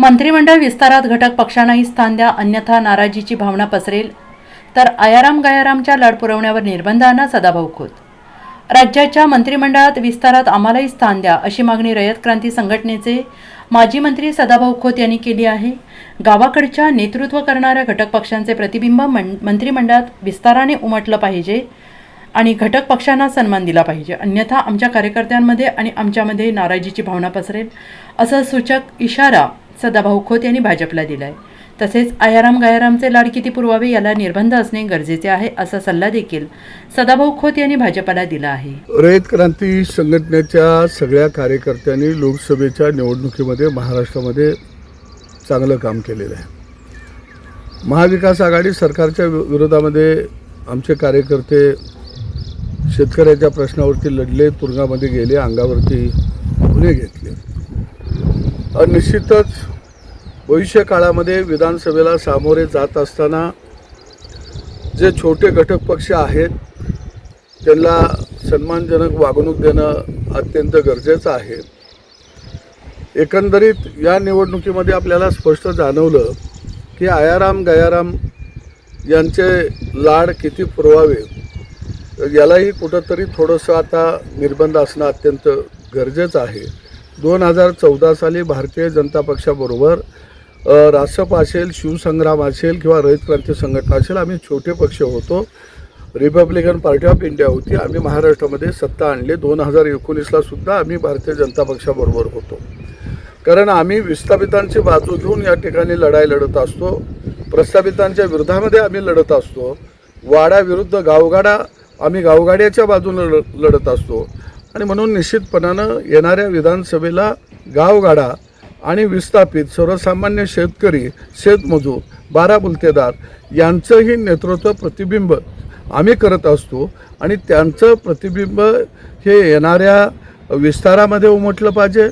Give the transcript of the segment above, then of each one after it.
मंत्रिमंडळ विस्तारात घटक पक्षांनाही स्थान द्या अन्यथा नाराजीची भावना पसरेल. तर आयाराम गायारामच्या लाड पुरवण्यावर निर्बंधांना सदाभाऊ खोत. राज्याच्या मंत्रिमंडळात विस्तारात आम्हालाही स्थान द्या अशी मागणी रयत क्रांती संघटनेचे माजी मंत्री सदाभाऊ खोत यांनी केली आहे. गावाकडच्या नेतृत्व करणाऱ्या घटक पक्षांचे प्रतिबिंब मन मंत्रिमंडळात विस्ताराने उमटलं पाहिजे आणि घटक पक्षांना सन्मान दिला पाहिजे. अन्यथा आमच्या कार्यकर्त्यांमध्ये आणि आमच्यामध्ये नाराजीची भावना पसरेल असं सूचक इशारा सदाभाऊ खोत यांनी भाजपला दिला आहे तसेच आयाराम गायारामचे लाड किती पुरवावे याला निर्बंध असणे गरजेचे आहे असा सल्ला देखील सदाभाऊ खोत यांनी भाजपला दिला आहे. रयत क्रांती संघटनेच्या सगळ्या कार्यकर्त्यांनी लोकसभेच्या निवडणुकीमध्ये महाराष्ट्रामध्ये चांगलं काम केलेलं आहे. महाविकास आघाडी सरकारच्या वि- विरोधामध्ये आमचे कार्यकर्ते शेतकऱ्याच्या प्रश्नावरती लढले तुरुंगामध्ये गेले अंगावरती गुन्हे घेतले. अनिश्चितच निश्चितच भविष्य काळामध्ये विधानसभेला सामोरे जात असताना जे छोटे घटक पक्ष आहेत त्यांना सन्मानजनक वागणूक देणं अत्यंत गरजेचं आहे. एकंदरीत या निवडणुकीमध्ये आपल्याला स्पष्ट जाणवलं की आयाराम गयाराम यांचे लाड किती पुरवावे यालाही कुठंतरी थोडंसं आता निर्बंध असणं अत्यंत गरजेचं आहे. दोन हजार चौदा साली भारतीय जनता पक्षाबरोबर रासप असेल शिवसंग्राम असेल किंवा रयत क्रांती संघटना असेल आम्ही छोटे पक्ष होतो. रिपब्लिकन पार्टी ऑफ इंडिया होती. आम्ही महाराष्ट्रामध्ये सत्ता आणली. दोन हजार एकोणीसला सुद्धा आम्ही भारतीय जनता पक्षाबरोबर होतो. कारण आम्ही विस्थापितांची बाजू घेऊन या ठिकाणी लढाई लढत असतो. प्रस्थापितांच्या विरोधामध्ये आम्ही लढत असतो. वाड्याविरुद्ध गावगाडा आम्ही गावगाड्याच्या बाजूने लढ लढत असतो. आणि म्हणून निश्चितपणानं येणाऱ्या विधानसभेला गावगाडा आणि विस्थापित सर्वसामान्य शेतकरी शेतमजूर बारा बुलतेदार यांचंही नेतृत्व प्रतिबिंब आम्ही करत असतो आणि त्यांचं प्रतिबिंब हे येणाऱ्या विस्तारामध्ये उमटलं पाहिजे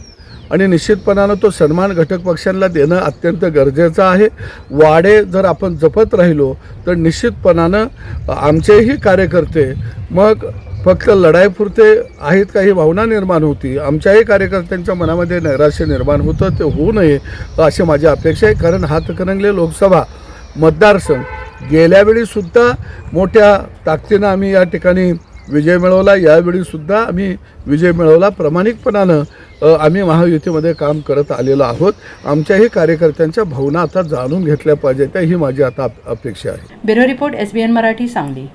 आणि निश्चितपणानं तो सन्मान घटक पक्षांना देणं अत्यंत गरजेचं आहे. वाडे जर आपण जपत राहिलो तर निश्चितपणानं आमचेही कार्यकर्ते मग फक्त लढाईपुरते आहेत काही भावना निर्माण होती? आमच्याही कार्यकर्त्यांच्या मनामध्ये नैराश्य निर्माण होतं ते होऊ नये अशी माझी अपेक्षा आहे. कारण हातकणंगले लोकसभा मतदारसंघ. गेल्यावेळीसुद्धा मोठ्या ताकदीनं आम्ही या ठिकाणी विजय मिळवला. यावेळीसुद्धा आम्ही विजय मिळवला. प्रामाणिकपणानं आम्ही महायुतीमध्ये काम करत आलेलो आहोत. आमच्याही कार्यकर्त्यांच्या भावना आता जाणून घेतल्या पाहिजेत. ही माझी आता अपेक्षा आहे. Bureau report S B N Marathi Sangli.